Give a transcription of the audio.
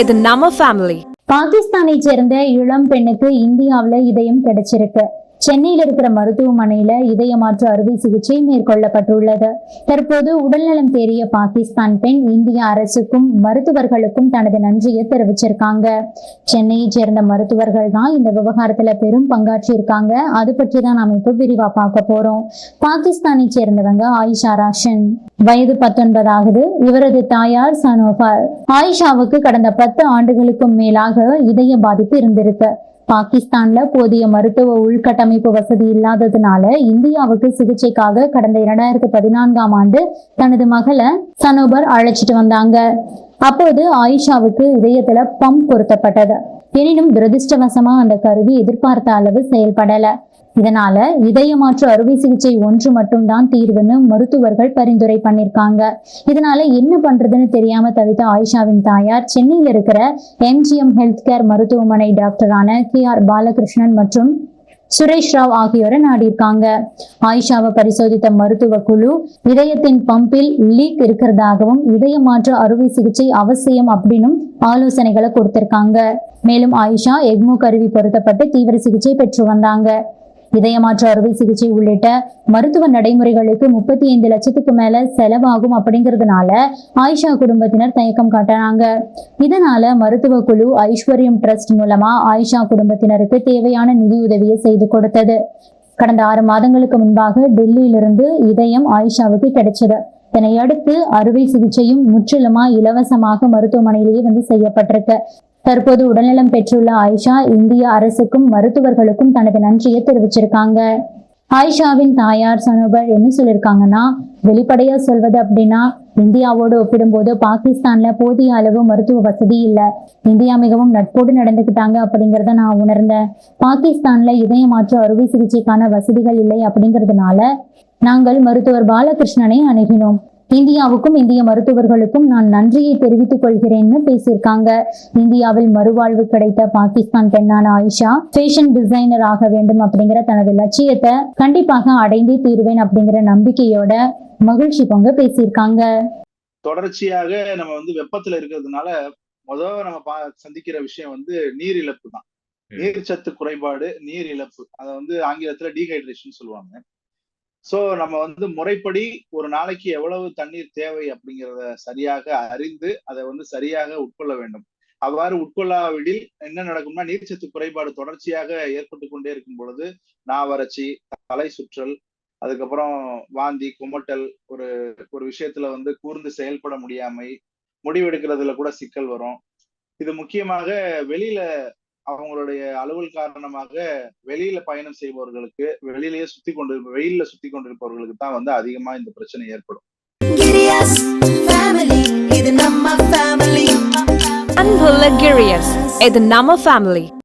இது நம்ம ஃபேமிலி பாகிஸ்தானை சேர்ந்த இளம் பெண்ணுக்கு இந்தியாவில் இதயம் கிடைச்சிருக்கு. சென்னையில் இருக்கிற மருத்துவமனையில இதய மாற்று அறுவை சிகிச்சை மேற்கொள்ளப்பட்டுள்ளது. தற்போது உடல்நலம் தேறிய பாகிஸ்தான் பெண் இந்திய அரசுக்கும் மருத்துவர்களுக்கும் தனது நன்றியை தெரிவிச்சிருக்காங்க. சென்னையை சேர்ந்த மருத்துவர்கள் தான் இந்த விவகாரத்துல பெரும் பங்காற்றி இருக்காங்க அது பற்றி தான் நாம இப்போ விரிவா பார்க்க போறோம். பாகிஸ்தானை சேர்ந்தவங்க ஆயிஷா ராஷன். வயது பத்தொன்பதாகுது இவரது தாயார் சனோஃபார். ஆயிஷாவுக்கு கடந்த பத்து ஆண்டுகளுக்கும் மேலாக இதய பாதிப்பு இருந்திருக்கு. பாகிஸ்தான்ல போதிய மருத்துவ உள்கட்டமைப்பு வசதி இல்லாததுனால இந்தியாவுக்கு சிகிச்சைக்காக கடந்த இரண்டாயிரத்தி பதினான்காம் ஆண்டு தனது மகளை சனோபர் அழைச்சிட்டு வந்தாங்க. அப்போது ஆயிஷாவுக்கு இதயத்துல பம்ப் பொருத்தப்பட்டது. எனினும் துரதிர்ஷ்டவசமா அந்த கருவி எதிர்பார்த்த அளவு செயல்படல. இதனால இதய மாற்று அறுவை சிகிச்சை ஒன்று மட்டும்தான் தீர்வுன்னு மருத்துவர்கள் பரிந்துரை பண்ணிருக்காங்க. இதனால என்ன பண்றதுன்னு தெரியாம தவித்த ஆயிஷாவின் தாயார் சென்னையில் இருக்கிற எம்ஜிஎம் ஹெல்த் கேர் மருத்துவமனை டாக்டரான கே ஆர் பாலகிருஷ்ணன் மற்றும் சுரேஷ் ராவ் ஆகியோரை நாடியிருக்காங்க. ஆயிஷாவை பரிசோதித்த மருத்துவ குழு இதயத்தின் பம்பில் லீக் இருக்கிறதாகவும் இதய மாற்று அறுவை சிகிச்சை அவசியம் அப்படின்னும் ஆலோசனைகளை கொடுத்திருக்காங்க. மேலும் ஆயிஷா எக்மோ கருவி பொருத்தப்பட்டு தீவிர சிகிச்சை பெற்று வந்தாங்க. இதயமாற்று அறுவை சிகிச்சை உள்ளிட்ட மருத்துவ நடைமுறைகளுக்கு முப்பத்தி ஐந்து லட்சத்துக்கு மேல செலவாகும் அப்படிங்கிறதுனால ஆயிஷா குடும்பத்தினர் தயக்கம் காட்டினாங்க இதனால மருத்துவ குழு ஐஸ்வர்யம் ட்ரஸ்ட் மூலமா ஆயிஷா குடும்பத்தினருக்கு தேவையான நிதியுதவியை செய்து கொடுத்தது. கடந்த ஆறு மாதங்களுக்கு முன்பாக டெல்லியிலிருந்து இதயம் ஆயிஷாவுக்கு கிடைச்சது. இதனை அடுத்து அறுவை சிகிச்சையும் முற்றிலுமா இலவசமாக மருத்துவமனையிலேயே வந்து செய்யப்பட்டிருக்கு. தற்போது உடல்நலம் பெற்றுள்ள ஆயிஷா இந்திய அரசுக்கும் மருத்துவர்களுக்கும் தனது நன்றியை தெரிவிச்சிருக்காங்க. ஆயிஷாவின் தாயார் சனோபர் என்ன சொல்லியிருக்காங்கன்னா வெளிப்படையா சொல்வது அப்படின்னா இந்தியாவோடு ஒப்பிடும்போது பாகிஸ்தான்ல போதிய அளவு மருத்துவ வசதி இல்ல. இந்தியா மிகவும் நட்போடு நடந்துக்கிட்டாங்க அப்படிங்கிறத நான் உணர்ந்தேன். பாகிஸ்தான்ல இதய மாற்று அறுவை சிகிச்சைக்கான வசதிகள் இல்லை அப்படிங்கறதுனால நாங்கள் மருத்துவர் பாலகிருஷ்ணனை அணுகினோம். இந்தியாவுக்கும் இந்திய மருத்துவர்களுக்கும் நான் நன்றியை தெரிவித்துக் கொள்கிறேன்னு பேசியிருக்காங்க. இந்தியாவில் மறுவாழ்வு கிடைத்த பாகிஸ்தான் பெண்ணான ஆயிஷா ஃபேஷன் டிசைனர் ஆக வேண்டும் அப்படிங்கிற தனது லட்சியத்தை கண்டிப்பாக அடைந்தே தீருவேன் அப்படிங்கிற நம்பிக்கையோட மகிழ்ச்சி பொங்க பேசியிருக்காங்க. தொடர்ச்சியாக நம்ம வந்து வெப்பத்துல இருக்கிறதுனால முதல்ல நம்ம பா சந்திக்கிற விஷயம் வந்து நீர் இழப்பு தான். நீர்ச்சத்து குறைபாடு நீர் இழப்பு. அதை வந்து ஆங்கிலத்துல டீஹைட்ரேஷன் சொல்லுவாங்க. சோ நம்ம வந்து முறைப்படி ஒரு நாளைக்கு எவ்வளவு தண்ணீர் தேவை அப்படிங்கிறத சரியாக அறிந்து அதை வந்து சரியாக உட்கொள்ள வேண்டும். அவ்வாறு உட்கொள்ளாவிடில் என்ன நடக்கும்னா நீர்ச்சத்து குறைபாடு தொடர்ச்சியாக ஏற்பட்டு கொண்டே இருக்கும் பொழுது நாவறட்சி தலை சுற்றல் அதுக்கப்புறம் வாந்தி குமட்டல் ஒரு ஒரு விஷயத்துல வந்து கூர்ந்து செயல்பட முடியாமை முடிவெடுக்கிறதுல கூட சிக்கல் வரும். இது முக்கியமாக வெளியில அவங்களுடைய அலுவல் காரணமாக வெளியில பயணம் செய்பவர்களுக்கு வெளியிலேயே சுத்தி கொண்டு வெயில்ல சுத்தி கொண்டிருப்பவர்களுக்கு தான் வந்து அதிகமா இந்த பிரச்சனை ஏற்படும். அன்புள்ள கிரியஸ் இது நம்ம ஃபேமிலி